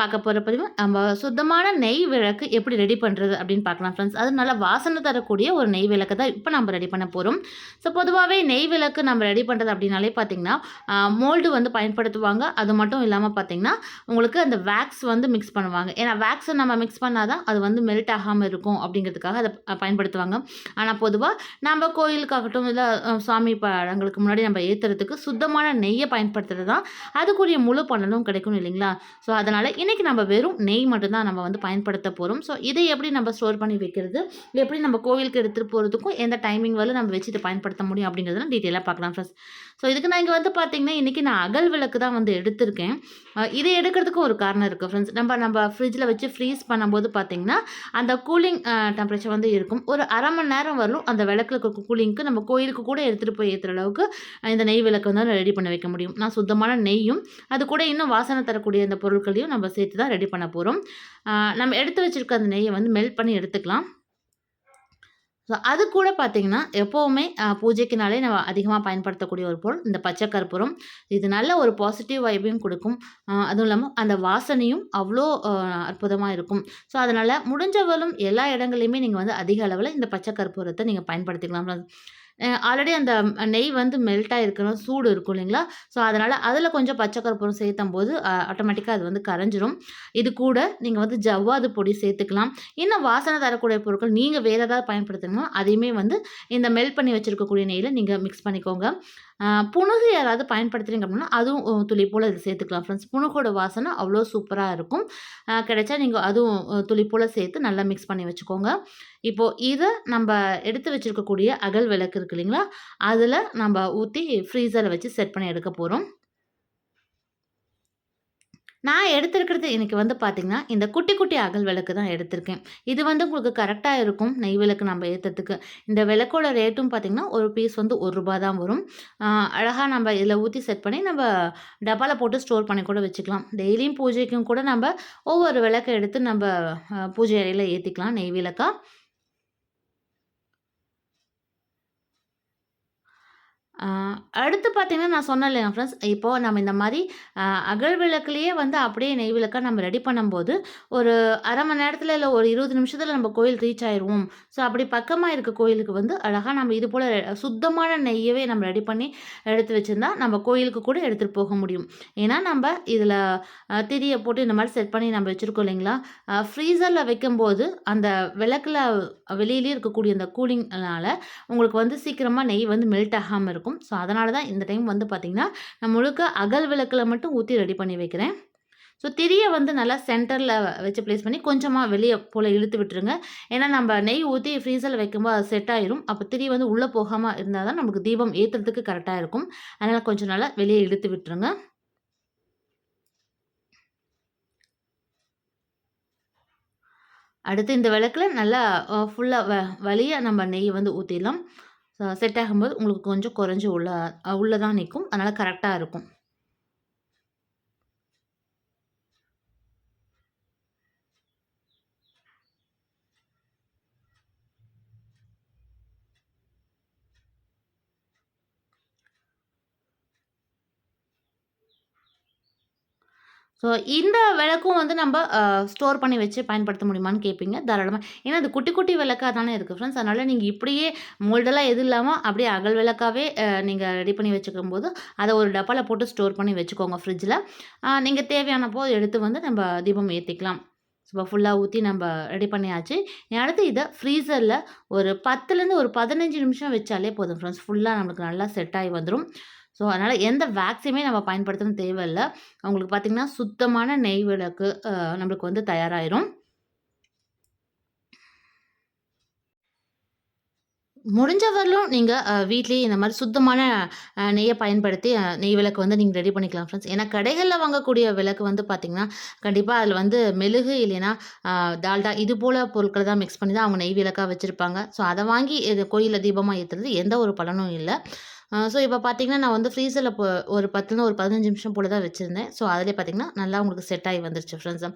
பார்க்க போகிற பதிவு நம்ம சுத்தமான நெய் விளக்கு எப்படி ரெடி பண்ணுறது அப்படின்னு பார்க்கலாம் ஃப்ரெண்ட்ஸ் அது நல்லா வாசனை தரக்கூடிய ஒரு நெய் விளக்கு தான் இப்போ நம்ம ரெடி பண்ண போகிறோம் ஸோ பொதுவாகவே நெய் விளக்கு நம்ம ரெடி பண்ணுறது அப்படின்னாலே பார்த்தீங்கன்னா மோல்டு வந்து பயன்படுத்துவாங்க. அது மட்டும் இல்லாமல் பார்த்தீங்கன்னா உங்களுக்கு அந்த வேக்ஸ் வந்து மிக்ஸ் பண்ணுவாங்க. ஏன்னா வேக்ஸை நம்ம மிக்ஸ் பண்ணால் தான் அது வந்து மெல்ட் ஆகாமல் இருக்கும் அப்படிங்கிறதுக்காக அதை பயன்படுத்துவாங்க. ஆனால் பொதுவாக நம்ம கோயிலுக்காகட்டும் இல்லை சாமி படங்களுக்கு முன்னாடி நம்ம ஏற்றுறதுக்கு சுத்தமான நெய்யை பயன்படுத்துறது தான் அதுக்குரிய முழு பலனும் கிடைக்கும் இல்லைங்களா? ஸோ அதனால் இன்றைக்கி நம்ம வெறும் நெய் மட்டும்தான் நம்ம வந்து பயன்படுத்த போகிறோம் ஸோ இதை எப்படி நம்ம ஸ்டோர் பண்ணி வைக்கிறது? எப்படி நம்ம கோவிலுக்கு எடுத்துகிட்டு போகிறதுக்கும் எந்த டைமிங் வரலும் நம்ம வச்சு இதை பயன்படுத்த முடியும் அப்படிங்கிறதுலாம் டீட்டெயிலாக பார்க்கலாம் ஃபர்ஸ்ட் ஸோ இதுக்கு நான் இங்கே வந்து பார்த்தீங்கன்னா இன்றைக்கி நான் அகல் விளக்கு தான் வந்து எடுத்திருக்கேன். இதை எடுக்கிறதுக்கு ஒரு காரணம் இருக்குது ஃப்ரெண்ட்ஸ் நம்ம நம்ம ஃப்ரிட்ஜில் வச்சு ஃப்ரீஸ் பண்ணும்போது பார்த்திங்கன்னா அந்த கூலிங் டெம்பரேச்சர் வந்து இருக்கும். ஒரு அரை மணி நேரம் வரலும் அந்த விளக்கில் இருக்க கூலிங்க்கு நம்ம கோயிலுக்கு கூட எடுத்துகிட்டு போய் ஏற்றுற அளவுக்கு இந்த நெய் விளக்கு வந்து ரெடி பண்ண வைக்க முடியும். நான் சுத்தமான நெய்யும் அது கூட இன்னும் வாசனை தரக்கூடிய அந்த பொருட்களையும் நம்ம சேர்த்து தான் ரெடி பண்ண போகிறோம் நம்ம எடுத்து வச்சுருக்க அந்த நெய்யை வந்து மெல்ட் பண்ணி எடுத்துக்கலாம். ஸோ அது கூட பார்த்திங்கன்னா எப்போவுமே பூஜைக்குனாலே நம்ம அதிகமாக பயன்படுத்தக்கூடிய ஒரு பொருள் இந்த பச்சை கற்பூரம். இது நல்ல ஒரு பாசிட்டிவ் வைபையும் கொடுக்கும். அதுவும் இல்லாமல் அந்த வாசனையும் அவ்வளோ அற்புதமாக இருக்கும். ஸோ அதனால் முடிஞ்சவளும் எல்லா இடங்களையுமே நீங்கள் வந்து அதிக அளவில் இந்த பச்சை கற்பூரத்தை நீங்கள் பயன்படுத்திக்கலாம். ஆல்ரெடி அந்த நெய் வந்து மெல்ட் ஆகிருக்கணும் சூடு இருக்கும் இல்லைங்களா? ஸோ அதனால் அதில் கொஞ்சம் பச்சை கற்பூரம் சேர்த்தும் போது ஆட்டோமேட்டிக்காக அது வந்து கரைஞ்சிரும். இது கூட நீங்கள் வந்து ஜவ்வாது பொடி சேர்த்துக்கலாம். இன்னும் வாசனை தரக்கூடிய பொருட்கள் நீங்கள் வேறு ஏதாவது பயன்படுத்தணுமோ அதையுமே வந்து இந்த மெல்ட் பண்ணி வச்சுருக்கக்கூடிய நெய்யில் நீங்கள் மிக்ஸ் பண்ணிக்கோங்க. புணுகு யாராவது பயன்படுத்துறீங்க அப்படின்னா அதுவும் துளி போல் இது சேர்த்துக்கலாம் ஃப்ரெண்ட்ஸ் புணுகோட வாசனை அவ்வளோ சூப்பராக இருக்கும். கிடைச்சா நீங்கள் அதுவும் துளி போல் சேர்த்து நல்லா மிக்ஸ் பண்ணி வச்சுக்கோங்க. இப்போது இதை நம்ம எடுத்து வச்சுருக்கக்கூடிய அகல் விளக்கு இருக்கு இல்லைங்களா? அதில் நம்ம ஊற்றி ஃப்ரீசரில் வச்சு செட் பண்ணி எடுக்க போகிறோம் நான் எடுத்திருக்கிறது இன்றைக்கி வந்து பார்த்திங்கன்னா இந்த குட்டி குட்டி அகல் விளக்கு தான் எடுத்திருக்கேன். இது வந்து உங்களுக்கு கரெக்டாக இருக்கும் நெய் விளக்கு நம்ம ஏற்றுறதுக்கு இந்த விளக்கோட ரேட்டும் பார்த்திங்கன்னா ஒரு பீஸ் வந்து ஒரு ரூபா தான் வரும். அழகாக நம்ம இதில் ஊற்றி செட் பண்ணி நம்ம டப்பாவில் போட்டு ஸ்டோர் பண்ணி கூட வச்சுக்கலாம். டெய்லியும் பூஜைக்கும் கூட நம்ம ஒவ்வொரு விளக்கை எடுத்து நம்ம பூஜை அறையில் ஏற்றிக்கலாம் நெய் விளக்கா. அடுத்து பார்த்தீங்கன்னா நான் சொன்னேன் இல்லையா ஃப்ரெண்ட்ஸ் இப்போது நம்ம இந்த மாதிரி அகல் விளக்குலேயே வந்து அப்படியே நெய் விளக்காக நம்ம ரெடி பண்ணும்போது ஒரு அரை மணி நேரத்தில் இல்லை ஒரு இருபது நிமிஷத்தில் நம்ம கோயில் ரீச் ஆயிடுவோம் ஸோ அப்படி பக்கமாக இருக்க கோயிலுக்கு வந்து அழகாக நம்ம இது போல் சுத்தமான நெய்யவே நம்ம ரெடி பண்ணி எடுத்து வச்சுருந்தா நம்ம கோயிலுக்கு கூட எடுத்துகிட்டு போக முடியும். ஏன்னா நம்ம இதில் திரியை போட்டு இந்த மாதிரி செட் பண்ணி நம்ம வச்சுருக்கோம் இல்லைங்களா? ஃப்ரீசரில் வைக்கும்போது அந்த விளக்கில் வெளியிலே இருக்கக்கூடிய அந்த கூலிங்னால உங்களுக்கு வந்து சீக்கிரமாக நெய் வந்து மெல்ட் ஆகாமல் இருக்கும். ஸோ அதனால தான் இந்த டைம் வந்து பார்த்திங்கன்னா நான் முழுக்க அகல் விளக்கில் மட்டும் ஊற்றி ரெடி பண்ணி வைக்கிறேன். ஸோ திரியை வந்து நல்லா சென்டரில் வச்சு ப்ளேஸ் பண்ணி கொஞ்சமாக வெளியே போல் இழுத்து விட்டுருங்க. ஏன்னா நம்ம நெய் ஊற்றி ஃப்ரீசரில் வைக்கும்போது அது செட் ஆயிரும். அப்போ திரி வந்து உள்ளே போகாமல் இருந்தால் தான் நமக்கு தீபம் ஏற்றுறதுக்கு கரெக்டாக இருக்கும். அதனால் கொஞ்சம் நல்லா வெளியே இழுத்து விட்டுருங்க. அடுத்து இந்த விளக்கில் நல்லா ஃபுல்லாக வ வழியாக நம்ம நெய் வந்து ஊற்றிடலாம் செட் ஆகும்போது உங்களுக்கு கொஞ்சம் குறைஞ்சி உள்ள உள்ளே தான் நிற்கும் அதனால் கரெக்டாக இருக்கும். ஸோ இந்த விளக்கும் வந்து நம்ம ஸ்டோர் பண்ணி வச்சு பயன்படுத்த முடியுமான்னு கேட்பீங்க தாராளமாக ஏன்னா அது குட்டி குட்டி விளக்காக தானே இருக்குது ஃப்ரெண்ட்ஸ் அதனால் நீங்கள் இப்படியே மோல்டெல்லாம் எதுவும் இல்லாமல் அப்படியே அகல் விளக்காவே நீங்கள் ரெடி பண்ணி வச்சுக்கும் போது அதை ஒரு டப்பாவில் போட்டு ஸ்டோர் பண்ணி வச்சுக்கோங்க ஃப்ரிட்ஜில் நீங்கள் தேவையானப்போ எடுத்து வந்து நம்ம தீபம் ஏற்றிக்கலாம் ஸோ ஃபுல்லாக ஊற்றி நம்ம ரெடி பண்ணியாச்சு. அடுத்து இதை ஃப்ரீசரில் ஒரு பத்துலேருந்து ஒரு பதினஞ்சு நிமிஷம் வச்சாலே போதும் ஃப்ரெண்ட்ஸ் ஃபுல்லாக நம்மளுக்கு நல்லா செட் ஆகி வந்துடும் ஸோ அதனால் எந்த வேக்ஸுமே நம்ம பயன்படுத்தணும் தேவையில்லை. அவங்களுக்கு பார்த்திங்கன்னா சுத்தமான நெய் விளக்கு நம்மளுக்கு வந்து தயாராயிரும். முடிஞ்சவரலும் நீங்கள் வீட்லேயே இந்த மாதிரி சுத்தமான நெய்யை பயன்படுத்தி நெய் விளக்கு வந்து நீங்கள் ரெடி பண்ணிக்கலாம் ஃப்ரெண்ட்ஸ் ஏன்னா கடைகளில் வாங்கக்கூடிய விளக்கு வந்து பார்த்திங்கன்னா கண்டிப்பாக அதில் வந்து மெழுகு இல்லைன்னா டால்டா இது போல் பொருட்களை தான் மிக்ஸ் பண்ணி தான் அவங்க நெய் விளக்காக வச்சுருப்பாங்க. ஸோ அதை வாங்கி இது கோயிலில் தீபமாக ஏற்றுறது எந்த ஒரு பலனும் இல்லை. ஸோ இப்போ பார்த்தீங்கன்னா நான் வந்து ஃப்ரீசரில் இப்போ ஒரு பத்துலேருந்து ஒரு பதினஞ்சு நிமிஷம் போல தான் வச்சுருந்தேன். ஸோ அதிலே பார்த்தீங்கன்னா நல்லா உங்களுக்கு செட் ஆகி வந்துருச்சு ஃப்ரெண்ட்ஸ்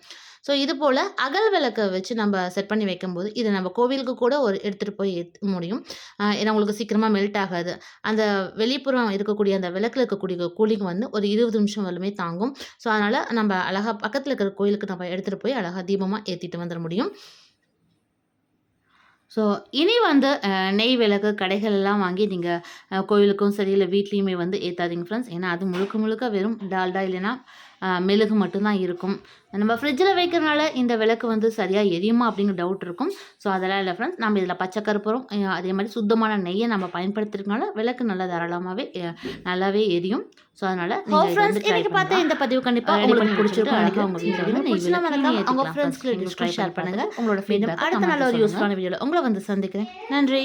ஸோ இது போல் அகல் விளக்கை வச்சு நம்ம செட் பண்ணி வைக்கும்போது இதை நம்ம கோவிலுக்கு கூட ஒரு எடுத்துகிட்டு போய் முடியும். ஏன்னா உங்களுக்கு சீக்கிரமாக மெல்ட் ஆகாது. அந்த வெளிப்புறம் இருக்கக்கூடிய அந்த விளக்கில் இருக்கக்கூடிய கூலிங் வந்து ஒரு இருபது நிமிஷம் வரலுமே தாங்கும். ஸோ அதனால் நம்ம அழகாக பக்கத்தில் இருக்கிற கோயிலுக்கு நம்ம எடுத்துகிட்டு போய் அழகாக தீபமாக ஏற்றிட்டு வந்துட முடியும். ஸோ இனி வந்து நெய் விளக்கு கடைகள் எல்லாம் வாங்கி நீங்கள் கோயிலுக்கும் சரி இல்லை வீட்லேயுமே வந்து ஏற்றாதீங்க ஃப்ரெண்ட்ஸ் ஏன்னா அது முழுக்க முழுக்க வெறும் டால்டா இல்லைன்னா மெழுகு மட்டும்தான் இருக்கும். நம்ம ஃப்ரிட்ஜில் வைக்கிறனால இந்த விளக்கு வந்து சரியாக எரியுமா அப்படிங்கிற டவுட் இருக்கும். ஸோ அதெல்லாம் இல்லை ஃப்ரெண்ட்ஸ் நம்ம இதில் பச்சை கருப்பூரம் அதே மாதிரி சுத்தமான நெய்யை நம்ம பயன்படுத்துறதுனால விளக்கு நல்லா தாராளமாகவே நல்லாவே எரியும். ஸோ அதனால் friends, இன்னைக்கு பார்த்த இந்த பதிவு கண்டிப்பாக உங்களுக்கு பிடிச்சிருக்கும் வச்சுட்டு நினைக்கிறேன். உங்க உங்க வீட்ல வீட்டில் வந்து நெய் பிடிச்சா விளக்கு மறக்காம நீங்க உங்க ஏத்திக்கலாம் friends க்கு friends. discuss ஷேர் பண்ணுங்க. உங்களோட feedback அடுத்த நல்ல ஒரு யூஸ்ஃபுல்லான வீடியோவில் உங்களை வந்து சந்திக்கிறேன். நன்றி.